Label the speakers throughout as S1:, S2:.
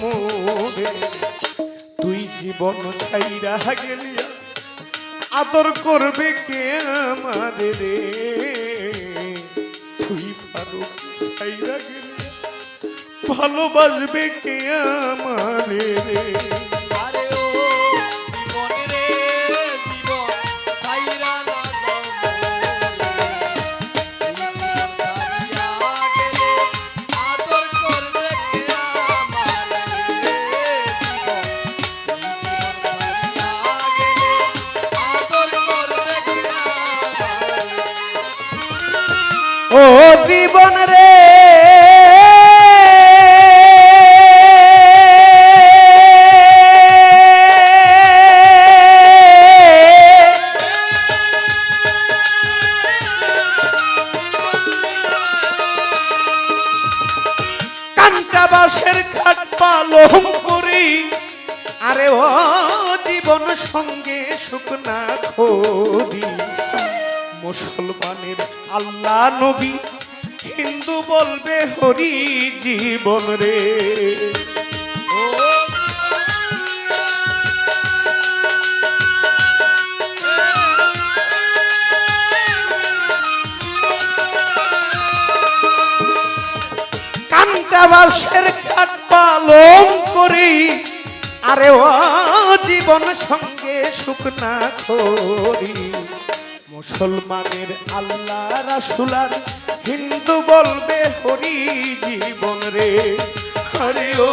S1: মোরে। তুই জীবন ছাইরা গেলিয়া আদর করবে কে আমারে রে? তুই ফারুক ছাইরা গেলিয়া ভালোবাসবে কে আমারে রে?
S2: জীবন রে।
S1: কাঞ্চা বাসের খাট পালং করি। আরে ও জীবন সঙ্গে শুকনা খড়ি মুসলমানের আল্লাহ নবী। হিন্দু বলবে হরি জীবন রে। কাঞ্চাবাসের খাট পালন করি, আরে ও জীবন সঙ্গে শুকনা খড়ি মুসলমানের আল্লাহ রাসুলার হিন্দু বলবে হরি জীবন রে। হরি ও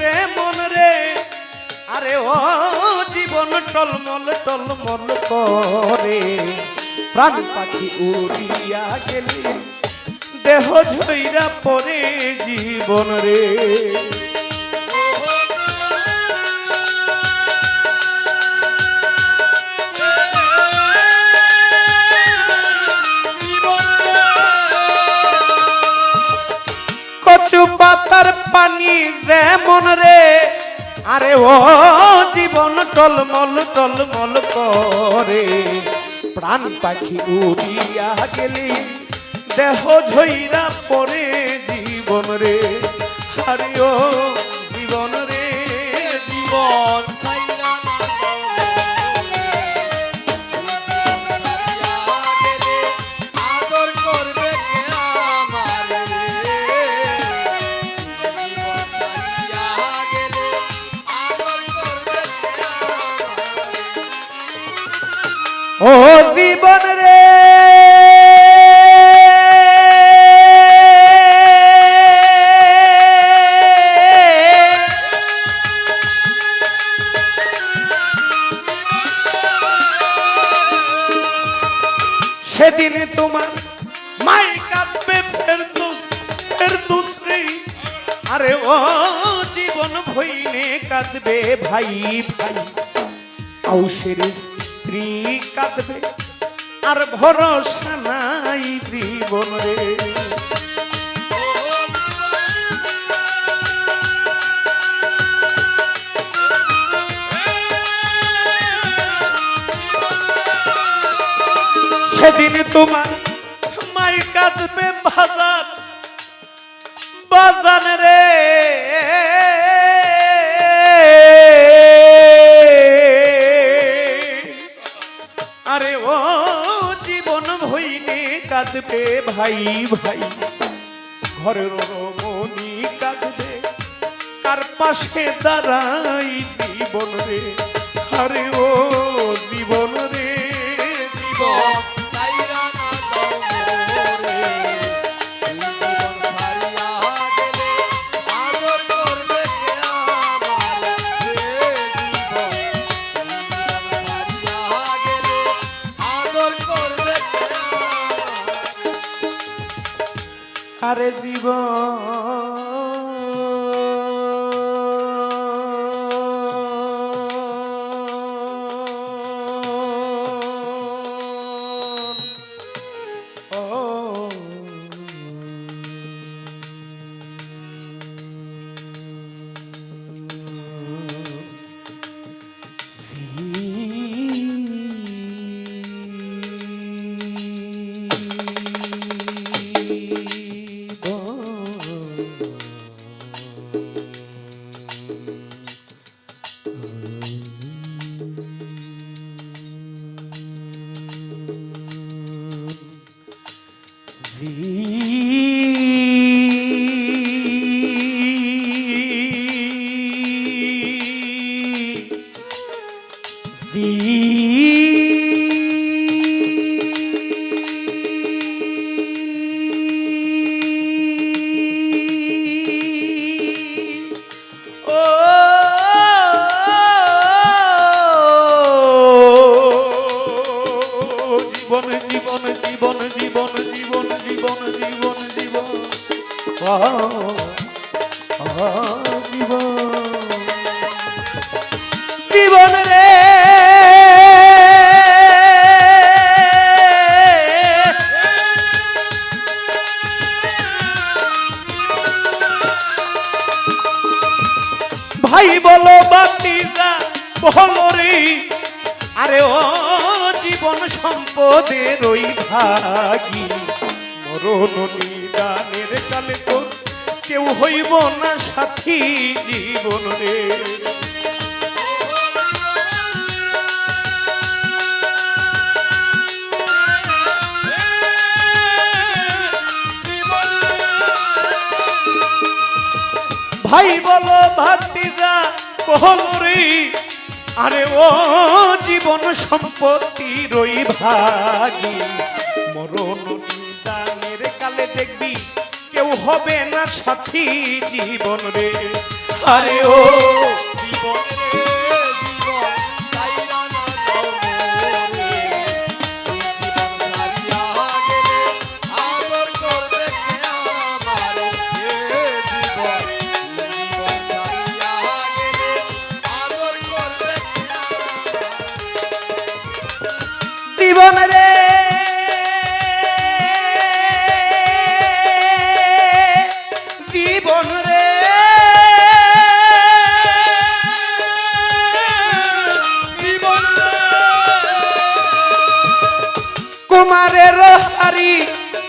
S2: রে
S1: মন রে? আরে ও জীবন টলমল টলমল করে। প্রাণ পাখি উড়িয়া গেলে, দেহ ঝইরা পরে জীবন রে। পানি মন রে। আরে ও জীবন টলমল টলমল করে। প্রাণ পাখি উড়িয়া গেলি, দেহ ঝইরা পরে জীবন রে। আরে ও জীবন রে, জীবন ও জীবন রে। সেদিন তোমার মাই কাঁদবে ফের দু ফের দুশ্রী আরে ও জীবন ভইনে কাঁদবে ভাই ভাই। আউসের স্ত্রী কাঁদবে আর ভরসা নাই জীবন রে। সেদিন তোমার কাঁদবে ভাই ভাই। ঘরের রমণী কাঁদবে কার পাশে দাঁড়াই জীবন রে। আরে ও জীবন
S2: আমার জীবন জীবন।
S1: রে। ভাই বলো বাতিরা বলো রে। আরে ও জীবন সম্পদের ওই ভাগি মরণ নিদানের কালে তো কেউ হইব না সাথী জীবন রে। ভাই বলো ভাতিরা বলো রে। আরে ও জীবন সম্পত্তির ওই ভাগি। মরণ হবে না সাথী জীবন রে। আরে ও
S2: জীবন রে।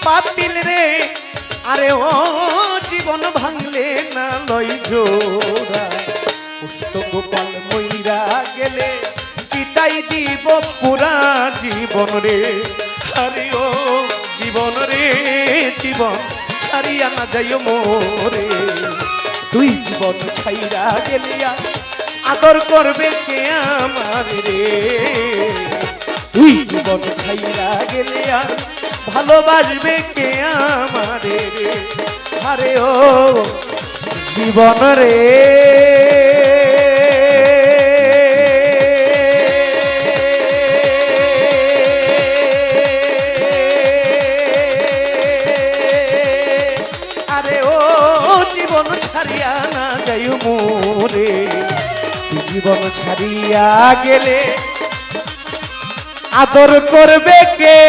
S1: পাতিল রে। আরে ও, জীবন ভাঙলে না লই জোড়া। পুষ্ট গোপাল মইরা গেলে চিতাই দিব পুরা জীবন রে। আরে ও, জীবন রে, জীবন ছাড়িয়া না যাইও মোরে। তুই জীবন ছাইরা গেলিয়া আদর করবে কে আমার রে? জীবন ছাইরা গেলে আর ভালোবাসবে কে আমারে? আরে ও জীবন রে। আরে ও জীবন ছাড়িয়া না যাই মোরে। জীবন ছাড়িয়া গেলে আদর করবে কে?